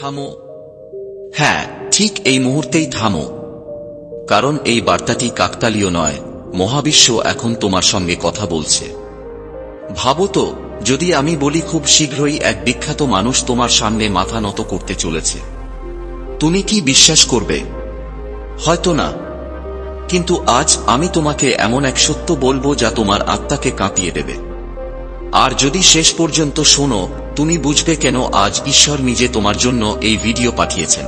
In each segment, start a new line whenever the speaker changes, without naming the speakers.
থামো। হ্যাঁ ঠিক এই মুহূর্তেই থামো। কারণ এই বার্তাটি কাকতালীয় নয়, মহাবিশ্ব এখন তোমার সঙ্গে কথা বলছে। ভাবো তো, যদি আমি বলি খুব শীঘ্রই এক বিখ্যাত মানুষ তোমার সামনে মাথা নত করতে চলেছে। তুমি কি বিশ্বাস করবে? হয়তো না। কিন্তু আজ আমি তোমাকে এমন এক সত্য বলব যা তোমার আত্মাকে কাঁপিয়ে দেবে। আর যদি শেষ পর্যন্ত শোনো, তুমি বুঝবে কেন আজ ঈশ্বর নিজে তোমার জন্য এই ভিডিও পাঠিয়েছেন।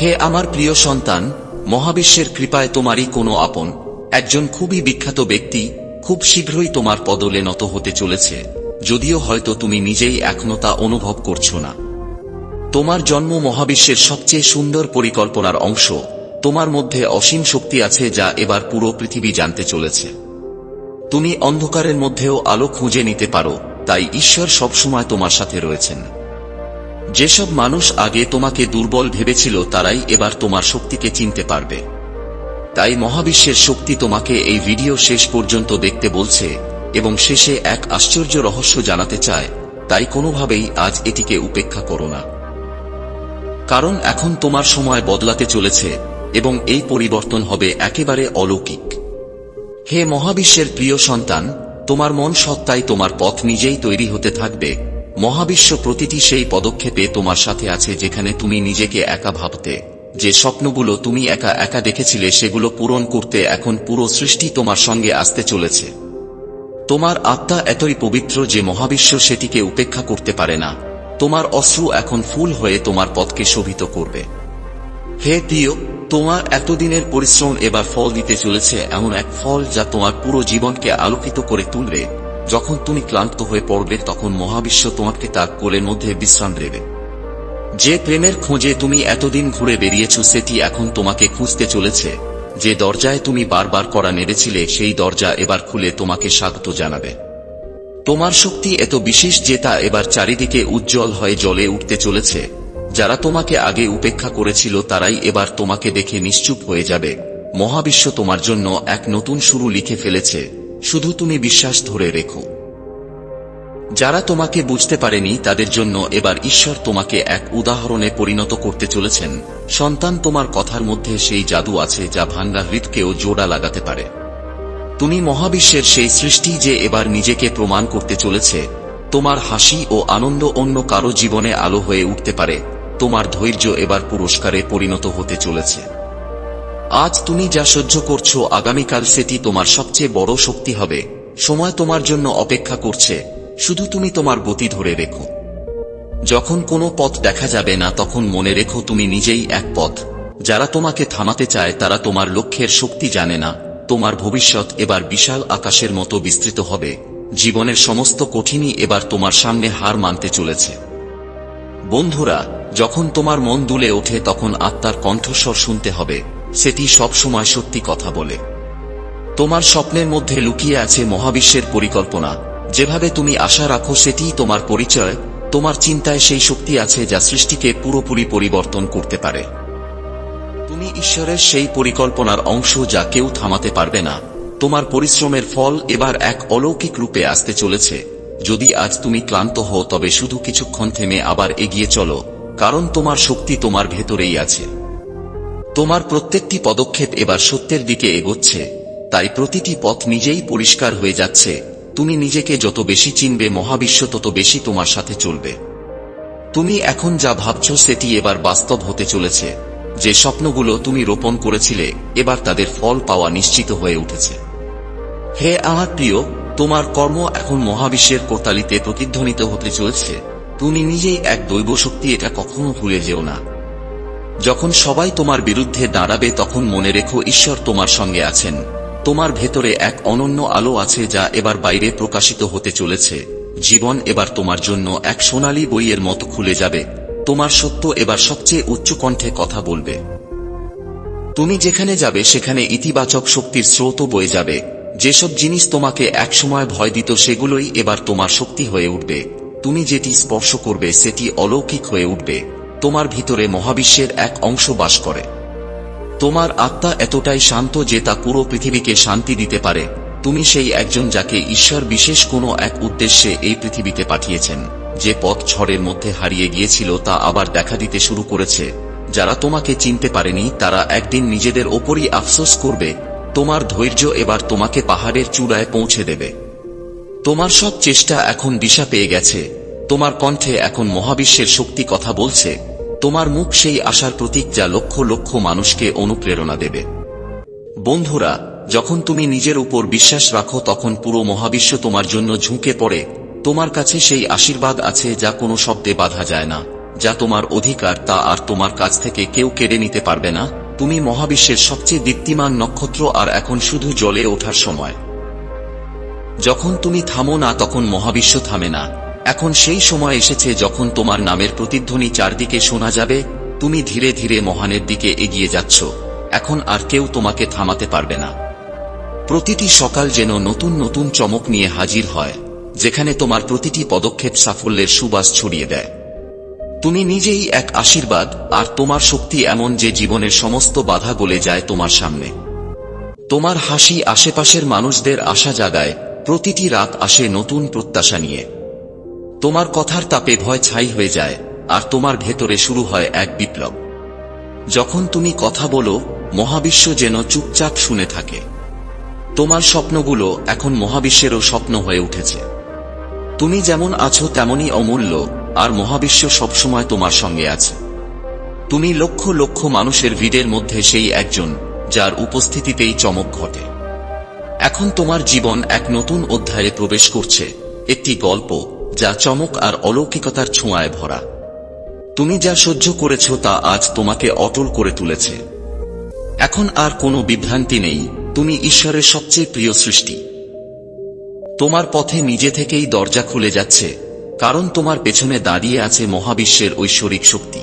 হে আমার প্রিয় সন্তান, মহাবিশ্বের কৃপায় তোমারই কোনো আপন, একজন খুবই বিখ্যাত ব্যক্তি খুব শীঘ্রই তোমার পদলে নত হতে চলেছে, যদিও হয়তো তুমি নিজেই এখনও তা অনুভব করছ না। তোমার জন্ম মহাবিশ্বের সবচেয়ে সুন্দর পরিকল্পনার অংশ, তোমার মধ্যে অসীম শক্তি আছে যা এবার পুরো পৃথিবী জানতে চলেছে। তুমি অন্ধকারের মধ্যেও আলো খুঁজে নিতে পারো, তাই ঈশ্বর সবসময় তোমার সাথে রয়েছেন। যেসব মানুষ আগে তোমাকে দুর্বল ভেবেছিল, তারাই এবার তোমার শক্তিকে চিনতে পারবে। তাই মহাবিশ্বের শক্তি তোমাকে এই ভিডিও শেষ পর্যন্ত দেখতে বলছে, এবং শেষে এক আশ্চর্য রহস্য জানাতে চায়, তাই কোনোভাবেই আজ এটিকে উপেক্ষা করো না। কারণ এখন তোমার সময় বদলাতে চলেছে, এবং এই পরিবর্তন হবে একেবারে অলৌকিক। হে মহাবিশ্বের প্রিয় সন্তান, তোমার মন সত্তায় তোমার পথ নিজেই তৈরি হতে থাকবে। মহাবিশ্ব প্রতিটি সেই পদক্ষেপে তোমার সাথে আছে যেখানে তুমি নিজেকে একা ভাবতে। যে স্বপ্নগুলো তুমি একা একা দেখেছিলে সেগুলো পূরণ করতে এখন পুরো সৃষ্টি তোমার সঙ্গে আসতে চলেছে। তোমার আত্মা এতই পবিত্র যে মহাবিশ্ব সেটিকে উপেক্ষা করতে পারে না। তোমার অশ্রু এখন ফুল হয়ে তোমার পথকে শোভিত করবে। হে দিও তোমার এতদিনের পরিশ্রম এবার ফল দিতে চলেছে, এমন এক ফল যা তোমার পুরো জীবনকে আলোকিত করে তুলবে। যখন তুমি ক্লান্ত হয়ে পড়বে, তখন মহাবিশ্ব তোমাকে তার কোলের মধ্যে বিশ্রাম দেবে। যে প্রেমের খোঁজে তুমি এতদিন ঘুরে বেরিয়েছ, সেটি এখন তোমাকে খুঁজতে চলেছে। যে দরজায় তুমি বারবার করা নেড়েছিলে, সেই দরজা এবার খুলে তোমাকে স্বাগত জানাবে। তোমার শক্তি এত বিশেষ যে তা এবার চারিদিকে উজ্জ্বল হয়ে জ্বলে উঠতে চলেছে। যারা তোমাকে আগে উপেক্ষা করেছিল তারাই এবার তোমাকে দেখে নিশ্চুপ হয়ে যাবে। মহাবিশ্ব তোমার জন্য এক নতুন শুরু লিখে ফেলেছে। শুধু তুমি বিশ্বাস ধরে রেখো। যারা তোমাকে বুঝতে পারেনি, তাদের জন্য এবার ঈশ্বর তোমাকে এক উদাহরণে পরিণত করতে চলেছেন। সন্তান তোমার কথার মধ্যে সেই জাদু আছে যা ভাঙ্গা হৃদকেও জোড়া লাগাতে পারে। তুমি মহাবিশ্বের সেই সৃষ্টি যে এবার নিজেকে প্রমাণ করতে চলেছে। তোমার হাসি ও আনন্দ অন্য কারও জীবনে আলো হয়ে উঠতে পারে। তোমার ধৈর্য এবার পুরস্কারে পরিণত হতে চলেছে। আজ তুমি যা সহ্য করছ আগামীকাল সেটি তোমার সবচেয়ে বড় শক্তি হবে। সময় তোমার জন্য অপেক্ষা করছে। শুধু তুমি তোমার গতি ধরে রেখো। যখন কোনো পথ দেখা যাবে না, তখন মনে রেখো তুমি নিজেই এক পথ। যারা তোমাকে থামাতে চায়, তারা তোমার লক্ষ্যের শক্তি জানে না। তোমার ভবিষ্যৎ এবার বিশাল আকাশের মতো বিস্তৃত হবে। জীবনের সমস্ত কঠিনই এবার তোমার সামনে হার মানতে চলেছে। বন্ধুরা, যখন তোমার মন দুলে ওঠে তখন আত্মার কণ্ঠস্বর শুনতে হবে, সেটি সবসময় সত্যি কথা বলে। তোমার স্বপ্নের মধ্যে লুকিয়ে আছে মহাবিশ্বের পরিকল্পনা, যেভাবে তুমি আশা রাখো সেটিই তোমার পরিচয়, তোমার চিন্তায় সেই শক্তি আছে যা সৃষ্টিকে পুরোপুরি পরিবর্তন করতে পারে। তুমি ঈশ্বরের সেই পরিকল্পনার অংশ যা কেউ থামাতে পারবে না, তোমার পরিশ্রমের ফল এবার এক অলৌকিক রূপে আসতে চলেছে। যদি আজ তুমি ক্লান্ত হও, তবে শুধু কিছুক্ষণ থেমে আবার এগিয়ে চলো, কারণ তোমার শক্তি তোমার ভেতরেই আছে। তোমার প্রত্যেকটি পদক্ষেপ এবার সত্যের দিকে এগোচ্ছে, তাই প্রতিটি পথ নিজেই পরিষ্কার হয়ে যাচ্ছে। তুমি নিজেকে যত বেশি চিনবে, মহাবিশ্ব তত বেশি তোমার সাথে চলবে। তুমি এখন যা ভাবছ, সেটি এবার বাস্তব হতে চলেছে। যে স্বপ্নগুলো তুমি রোপণ করেছিলে, এবার তাদের ফল পাওয়া নিশ্চিত হয়ে উঠেছে। হে আমার প্রিয় তোমার কর্ম এখন মহাবিশ্বের কোতালিতে প্রতিধ্বনিত হতে চলেছে। তুমি নিজেই এক দৈব শক্তি এটা কখনো ভুলে যেও না। যখন সবাই তোমার বিরুদ্ধে দাঁড়াবে, তখন মনে রেখো ঈশ্বর তোমার সঙ্গে আছেন। তোমার ভেতরে এক অনন্য আলো আছে যা এবার বাইরে প্রকাশিত হতে চলেছে। জীবন এবার তোমার জন্য এক সোনালী বইয়ের মতো খুলে যাবে। তোমার সত্য এবার সবচেয়ে উচ্চ কণ্ঠে কথা বলবে। তুমি যেখানে যাবে, সেখানে ইতিবাচক শক্তির স্রোত বয়ে যাবে। যেসব জিনিস তোমাকে একসময় ভয় দিত সেগুলোই এবার তোমার শক্তি হয়ে উঠবে। তুমি যেটি স্পর্শ করবে সেটি অলৌকিক হয়ে উঠবে। তোমার ভিতরে মহাবিশ্বের এক অংশ বাস করে। তোমার আত্মা এতটাই শান্ত যে তা পুরো পৃথিবীকে শান্তি দিতে পারে। তুমি সেই একজন যাকে ঈশ্বর বিশেষ কোনো এক উদ্দেশ্যে এই পৃথিবীতে পাঠিয়েছেন। যে পথ ঝড়ের মধ্যে হারিয়ে গিয়েছিল তা আবার দেখা দিতে শুরু করেছে। যারা তোমাকে চিনতে পারেনি, তারা একদিন নিজেদের ওপরই আফসোস করবে। তোমার ধৈর্য এবার তোমাকে পাহাড়ের চূড়ায় পৌঁছে দেবে। তোমার সব চেষ্টা এখন দিশা পেয়ে গেছে। তোমার কণ্ঠে এখন মহাবিশ্বের শক্তি কথা বলছে। তোমার মুখ সেই আশার প্রতীক যা লক্ষ লক্ষ মানুষকে অনুপ্রেরণা দেবে। বন্ধুরা, যখন তুমি নিজের উপর বিশ্বাস রাখো, তখন পুরো মহাবিশ্ব তোমার জন্য ঝুঁকে পড়ে। তোমার কাছে সেই আশীর্বাদ আছে যা কোনো শব্দে বাধা যায় না, যা তোমার অধিকার তা আর তোমার কাছ থেকে কেউ কেড়ে নিতে পারবে না। তুমি মহাবিশ্বের সবচেয়ে দীপ্তিমান নক্ষত্র আর এখন শুধু জলে ওঠার সময়। যখন তুমি থামো না, তখন মহাবিশ্ব থামে না। এখন সেই সময় এসেছে যখন তোমার নামের প্রতিধ্বনি চারদিকে শোনা যাবে, তুমি ধীরে ধীরে মহানের দিকে এগিয়ে যাচ্ছ। এখন আর কেউ তোমাকে থামাতে পারবে না। প্রতিটি সকাল যেন নতুন নতুন চমক নিয়ে হাজির হয়, যেখানে তোমার প্রতিটি পদক্ষেপ সাফল্যের সুবাস ছড়িয়ে দেয়। তুমি নিজেই এক আশীর্বাদ, আর তোমার শক্তি এমন যে জীবনের সমস্ত বাধা গলে যায় তোমার সামনে। তোমার হাসি আশেপাশের মানুষদের আশা জাগায়, প্রতিটি রাত আসে নতুন প্রত্যাশা নিয়ে। তোমার কথার তাপে ভয় ছাই হয়ে যায়, আর তোমার ভেতরে শুরু হয় এক বিপ্লব। যখন তুমি কথা বলো, মহাবিশ্ব যেন চুপচাপ শুনে থাকে। তোমার স্বপ্নগুলো এখন মহাবিশ্বেরও স্বপ্ন হয়ে উঠেছে। তুমি যেমন আছো তেমনই অমূল্য আর মহাবিশ্ব সবসময় তোমার সঙ্গে আছে। তুমি লক্ষ লক্ষ মানুষের ভিড়ের মধ্যে সেই একজন, যার উপস্থিতিতেই চমক ঘটে। এখন তোমার জীবন এক নতুন অধ্যায়ে প্রবেশ করছে, একটি গল্প যা চমক আর অলৌকিকতার ছোঁয়ায় ভরা। তুমি যা সহ্য করেছ তা আজ তোমাকে অটল করে তুলেছে। এখন আর কোনো বিভ্রান্তি নেই, তুমি ঈশ্বরের সবচেয়ে প্রিয় সৃষ্টি। তোমার পথে নিজে থেকেই দরজা খুলে যাচ্ছে কারণ তোমার পেছনে দাঁড়িয়ে আছে মহাবিশ্বের ঐশ্বরিক শক্তি।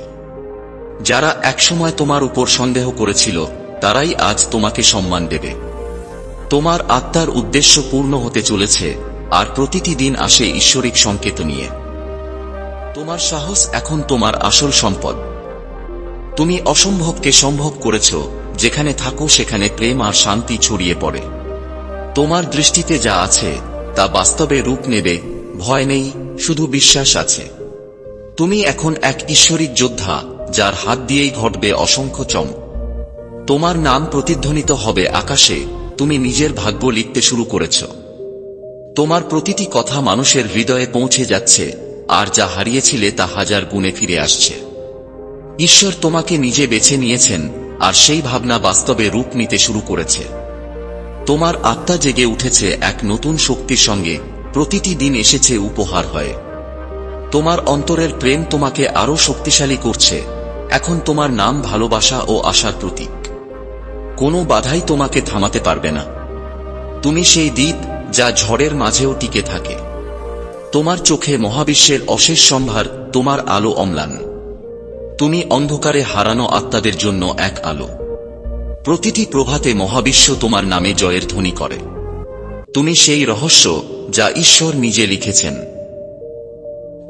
যারা একসময় তোমার উপর সন্দেহ করেছিল, তারাই আজ তোমাকে সম্মান দেবে। তোমার আত্মার উদ্দেশ্য পূর্ণ হতে চলেছে, আর প্রতিটি দিন আসে ঈশ্বরিক সংকেত নিয়ে। তোমার সাহস এখন তোমার আসল সম্পদ। তুমি অসম্ভবকে সম্ভব করেছ, যেখানে থাকো সেখানে প্রেম আর শান্তি ছড়িয়ে পড়ে। তোমার দৃষ্টিতে যা আছে, তা বাস্তবে রূপ নেবে, ভয় নেই শুধু বিশ্বাস আছে। তুমি এখন এক ঈশ্বরিক যোদ্ধা, যার হাত দিয়েই ঘটবে অসংখ্য চম। তোমার নাম প্রতিধ্বনিত হবে আকাশে, তুমি নিজের ভাগ্য লিখতে শুরু করেছ। তোমার প্রতিটি কথা মানুষের হৃদয়ে পৌঁছে যাচ্ছে, আর যা হারিয়েছিলে তা হাজার গুণে ফিরে আসছে। ঈশ্বর তোমাকে নিজে বেছে নিয়েছেন, আর সেই ভাবনা বাস্তবে রূপ নিতে শুরু করেছে। তোমার আত্মা জেগে উঠেছে এক নতুন শক্তির সঙ্গে প্রতিটি দিন এসেছে উপহার হয়ে। তোমার অন্তরের প্রেম তোমাকে আরও শক্তিশালী করছে। এখন তোমার নাম ভালোবাসা ও আশার প্রতীক। কোনো বাধাই তোমাকে থামাতে পারবে না। তুমি সেই দ্বীপ যা ঝড়ের মাঝেও টিকে থাকে। তোমার চোখে মহাবিশ্বের অশেষ সম্ভার তোমার আলো অম্লান। তুমি অন্ধকারে হারানো আত্মাদের জন্য এক আলো। প্রতিটি প্রভাতে মহাবিশ্ব তোমার নামে জয়ের ধ্বনি করে। তুমি সেই রহস্য যা ঈশ্বর নিজে লিখেছেন।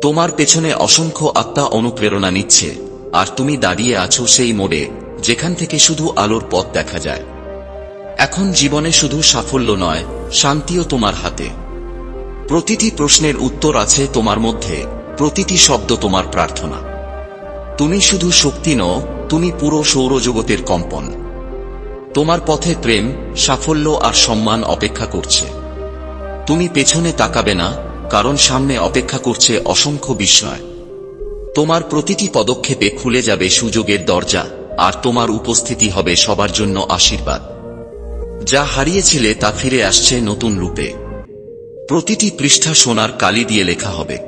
তোমার পেছনে অসংখ্য আত্মা অনুপ্রেরণা নিচ্ছে, আর তুমি দাঁড়িয়ে আছো সেই মোড়ে, যেখান থেকে শুধু আলোর পথ দেখা যায়। এখন জীবনে শুধু সাফল্য নয়, শান্তিও তোমার হাতে। প্রতিটি প্রশ্নের উত্তর আছে তোমার মধ্যে, প্রতিটি শব্দ তোমার প্রার্থনা। তুমি শুধু শক্তি নও, তুমি পুরো সৌরজগতের কম্পন। তোমার পথে প্রেম, সাফল্য আর সম্মান অপেক্ষা করছে। তুমি পেছনে তাকাবে না, কারণ সামনে অপেক্ষা করছে অসংখ্য বিস্ময়। তোমার প্রতিটি পদক্ষেপে খুলে যাবে সুযোগের দরজা, আর তোমার উপস্থিতি হবে সবার জন্য আশীর্বাদ। যা হারিয়েছিলে তা ফিরে আসছে নতুন রূপে। প্রতিটি পৃষ্ঠা সোনার কালি দিয়ে লেখা হবে।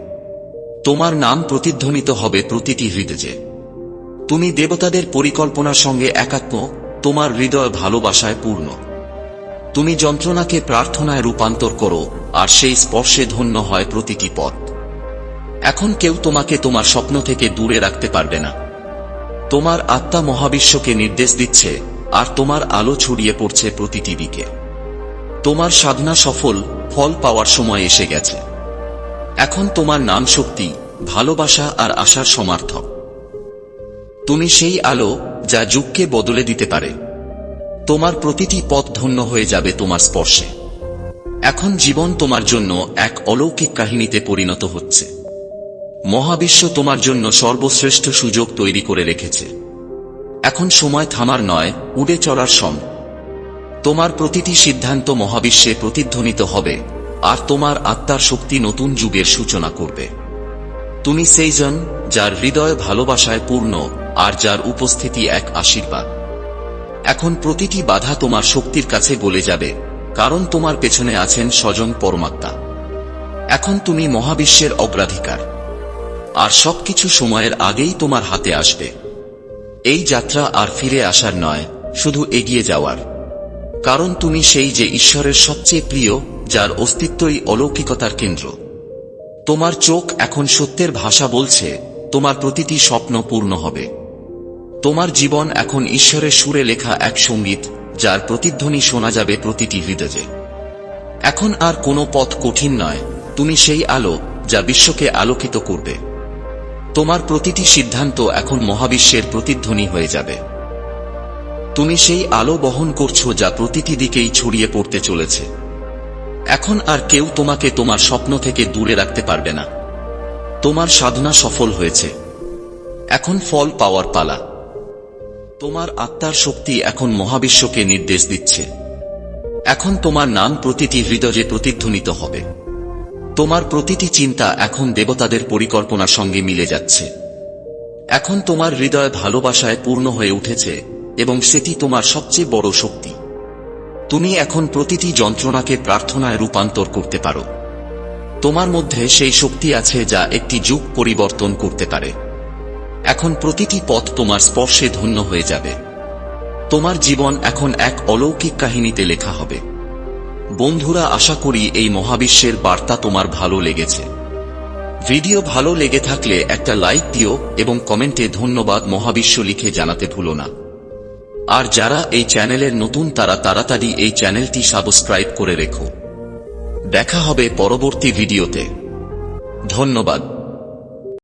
তোমার নাম প্রতিধ্বনিত হবে প্রতিটি হৃদয়ে। তুমি দেবতাদের পরিকল্পনার সঙ্গে একাত্ম, তোমার হৃদয় ভালোবাসায় পূর্ণ। তুমি যন্ত্রণাকে প্রার্থনায় রূপান্তর করো, আর সেই স্পর্শে ধন্য হয় প্রতিটি পথ। এখন কেউ তোমাকে তোমার স্বপ্ন থেকে দূরে রাখতে পারবে না। তোমার আত্মা মহাবিশ্বকে নির্দেশ দিচ্ছে, আর তোমার আলো ছড়িয়ে পড়ছে প্রতিটি দিকে তোমার সাধনা সফল, ফল পাওয়ার সময় এসে গেছে। এখন তোমার নাম শক্তি, ভালোবাসা আর আশার সমার্থক। তুমি সেই আলো, যা যুগকে বদলে দিতে পারে। তোমার প্রতিটি পথ ধন্য হয়ে যাবে তোমার স্পর্শে। এখন জীবন তোমার জন্য এক অলৌকিক কাহিনীতে পরিণত হচ্ছে। মহাবিশ্ব তোমার জন্য সর্বশ্রেষ্ঠ সুযোগ তৈরি করে রেখেছে। এখন সময় থামার নয়, উড়ে চলার সম। তোমার প্রতিটি সিদ্ধান্ত মহাবিশ্বে প্রতিধ্বনিত হবে, আর তোমার আত্মার শক্তি নতুন যুগের সূচনা করবে। তুমি সেইজন যার হৃদয় ভালোবাসায় পূর্ণ, আর যার উপস্থিতি এক আশীর্বাদ। এখন প্রতিটি বাধা তোমার শক্তির কাছে গলে যাবে, কারণ তোমার পেছনে আছেন স্বজন পরমাত্মা। এখন তুমি মহাবিশ্বের অগ্রাধিকার। আর সবকিছু সময়ের আগেই তোমার হাতে আসবে। এই যাত্রা আর ফিরে আসার নয়, শুধু এগিয়ে যাওয়ার। কারণ তুমি সেই যে ঈশ্বরের সবচেয়ে প্রিয়, যার অস্তিত্বই অলৌকিকতার কেন্দ্র। তোমার চোখ এখন সত্যের ভাষা বলছে, তোমার প্রতিটি স্বপ্ন পূর্ণ হবে। তোমার জীবন এখন ঈশ্বরের সুরে লেখা এক সংগীত, যার প্রতিধ্বনি শোনা যাবে প্রতিটি হৃদয়ে। এখন আর কোনো পথ কঠিন নয়, তুমি সেই আলো, যা বিশ্বকে আলোকিত করবে। তোমার প্রতিটি সিদ্ধান্ত এখন মহাবিশ্বের প্রতিধ্বনি হয়ে যাবে। তুমি সেই আলো বহন করছ যা প্রতিটি দিকেই ছড়িয়ে পড়তে চলেছে। এখন আর কেউ তোমাকে তোমার স্বপ্ন থেকে দূরে রাখতে পারবে না। তোমার সাধনা সফল হয়েছে। এখন ফল পাওয়ার পালা। তোমার আত্মার শক্তি এখন মহাবিশ্বকে নির্দেশ দিচ্ছে। এখন তোমার নাম প্রতিটি হৃদয়ে প্রতিধ্বনিত হবে। তোমার প্রতিটি চিন্তা এখন দেবতাদের পরিকল্পনার সঙ্গে মিলে যাচ্ছে। এখন তোমার হৃদয় ভালোবাসায় পূর্ণ হয়ে উঠেছে এবং সেটি তোমার সবচেয়ে বড় শক্তি। তুমি এখন প্রতিটি যন্ত্রণাকে প্রার্থনায় রূপান্তর করতে পারো। তোমার মধ্যে সেই শক্তি আছে যা একটি যুগ পরিবর্তন করতে পারে। এখন প্রতিটি পথ তোমার স্পর্শে ধন্য হয়ে যাবে। তোমার জীবন এখন এক অলৌকিক কাহিনীতে লেখা হবে। বন্ধুরা, আশা করি এই মহাবিশ্বের বার্তা তোমার ভালো লেগেছে। ভিডিও ভালো লেগে থাকলে একটা লাইক দিও এবং কমেন্টে ধন্যবাদ মহাবিশ্ব লিখে জানাতে ভুলো না। আর যারা এই চ্যানেলের নতুন, তারা তাড়াতাড়ি এই চ্যানেলটি সাবস্ক্রাইব করে রেখো। দেখা হবে পরবর্তী ভিডিওতে। ধন্যবাদ।